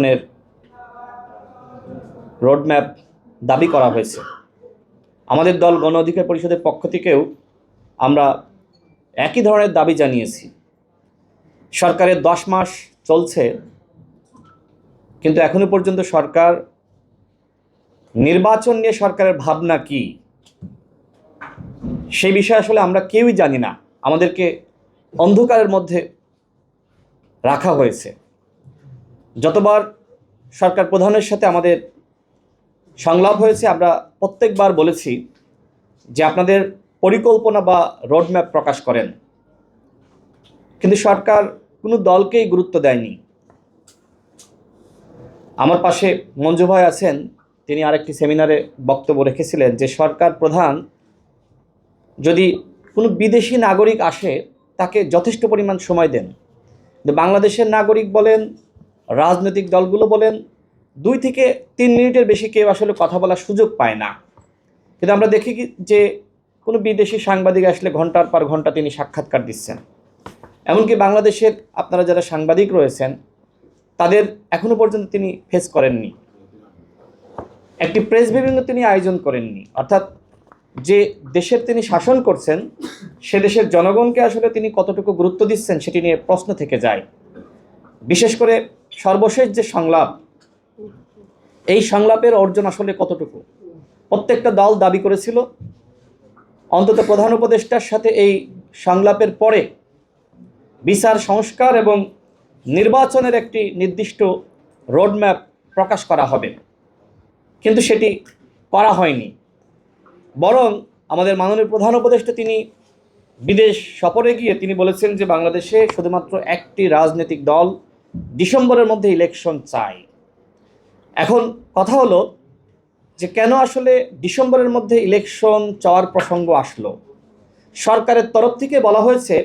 নির্বাচনের রোডম্যাপ দাবি করা হয়েছে। আমাদের দল গণ অধিকার পরিষদের পক্ষ থেকেও আমরা একই ধরনের দাবি জানিয়েছি। সরকারের দশ মাস চলছে, কিন্তু এখনও পর্যন্ত সরকার নির্বাচন নিয়ে সরকারের ভাবনা কি? সেই বিষয়ে আসলে আমরা কেউই জানি না। আমাদেরকে অন্ধকারের মধ্যে রাখা হয়েছে। যতবার সরকার প্রধানের সাথে আমাদের সংলাপ হয়েছে, আমরা প্রত্যেকবার বলেছি যে আপনাদের পরিকল্পনা বা রোডম্যাপ প্রকাশ করেন। কিন্তু সরকার কোনো দলকেই গুরুত্ব দেয়নি। আমার পাশে মঞ্জু ভাই আছেন, তিনি আরেকটি সেমিনারে বক্তব্য রেখেছিলেন যে সরকার প্রধান যদি কোনো বিদেশি নাগরিক আসে, তাকে যথেষ্ট পরিমাণ সময় দেন। বাংলাদেশের নাগরিক বলেন রাজনৈতিক দলগুলো বলেন, দুই থেকে তিন মিনিটের বেশি কেউ আসলে কথা বলার সুযোগ পায় না। কিন্তু আমরা দেখি যে কোনো বিদেশি সাংবাদিক আসলে ঘণ্টার পর ঘণ্টা তিনি সাক্ষাৎকার দিচ্ছেন। এমনকি বাংলাদেশের আপনারা যারা সাংবাদিক রয়েছেন, তাদের এখনও পর্যন্ত তিনি ফেস করেননি। একটি প্রেস ব্রিফিংও তিনি আয়োজন করেননি। অর্থাৎ যে দেশের তিনি শাসন করছেন, সে দেশের জনগণকে আসলে তিনি কতটুকু গুরুত্ব দিচ্ছেন সেটি নিয়ে প্রশ্ন থেকে যায়। বিশেষ করে সর্বশেষ যে সংলাপ, এই সংলাপের অর্জন আসলে কতটুকু? প্রত্যেকটা দল দাবি করেছিল, অন্তত প্রধান উপদেষ্টার সাথে এই সংলাপের পরে বিচার, সংস্কার এবং নির্বাচনের একটি নির্দিষ্ট রোডম্যাপ প্রকাশ করা হবে। কিন্তু সেটি করা হয়নি। বরং আমাদের মাননীয় প্রধান উপদেষ্টা তিনি বিদেশ সফরে গিয়ে তিনি বলেছেন যে বাংলাদেশে শুধুমাত্র একটি রাজনৈতিক দল ডিসেম্বরের মধ্যে ইলেকশন চাই। এখন কথা হলো যে কেন আসলে ডিসেম্বরের মধ্যে ইলেকশন চাওয়ার প্রসঙ্গ আসলো? সরকারের তরফ থেকে বলা হয়েছে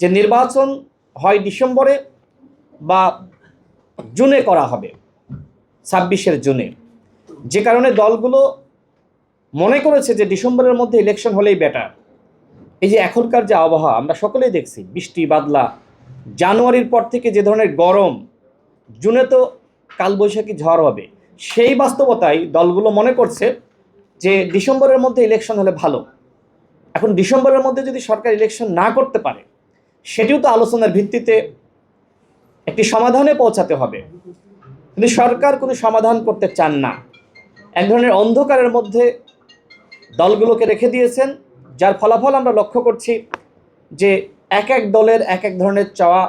যে নির্বাচন হয় ডিসেম্বরে বা জুনে করা হবে, ছাব্বিশের জুনে। যে কারণে দলগুলো মনে করেছে যে ডিসেম্বরের মধ্যে ইলেকশন হলেই বেটার এই যে এখনকার যে আবহাওয়া, আমরা সকলেই দেখছি, বৃষ্টি, বাদলা জানুয়ারির পর থেকে যে ধরনের গরম, জুনে তো কালবৈশাখী ঝড় হবে। সেই বাস্তবতায় দলগুলো মনে করছে যে ডিসেম্বরের মধ্যে ইলেকশন হলে ভালো। এখন ডিসেম্বরের মধ্যে যদি সরকার ইলেকশন না করতে পারে, সেটিও তো আলোচনার ভিত্তিতে একটি সমাধানে পৌঁছাতে হবে। কিন্তু সরকার কোনো সমাধান করতে চান না, এক ধরনের অন্ধকারের মধ্যে দলগুলোকে রেখে দিয়েছেন, যার ফলাফল আমরা লক্ষ্য করছি যে এক এক দলের এক এক ধরনের চাওয়া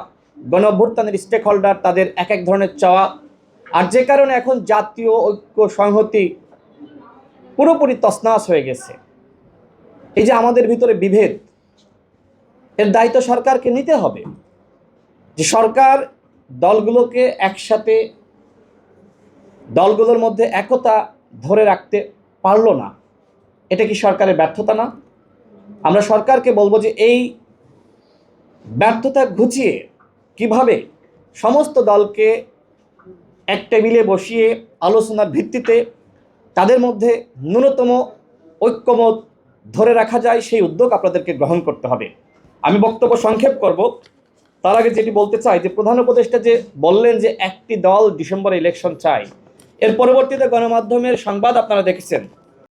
গণ অভ্যুত্থানের স্টেক হোল্ডার তাদের এক এক ধরনের চাওয়া। আর যে কারণে এখন জাতীয় ঐক্য সংহতি পুরোপুরি তছনাছ হয়ে গেছে। এই যে আমাদের ভিতরে বিভেদ, এর দায়িত্ব সরকারকে নিতে হবে। যে সরকার দলগুলোকে একসাথে, দলগুলোর মধ্যে একতা ধরে রাখতে পারল না, এটা কি সরকারের ব্যর্থতা না? আমরা সরকারকে বলব যে এই ব্যর্থতা ঘুচিয়ে কীভাবে সমস্ত দলকে এক টেবিলে বসিয়ে আলোচনার ভিত্তিতে তাদের মধ্যে ন্যূনতম ঐক্যমত ধরে রাখা যায়, সেই উদ্যোগ আপনাদেরকে গ্রহণ করতে হবে। আমি বক্তব্য সংক্ষেপ করব। তার আগে যেটি বলতে চাই, যে প্রধান উপদেষ্টা যে বললেন যে একটি দল ডিসেম্বরে ইলেকশন চাই এর পরবর্তীতে গণমাধ্যমের সংবাদ আপনারা দেখেছেন।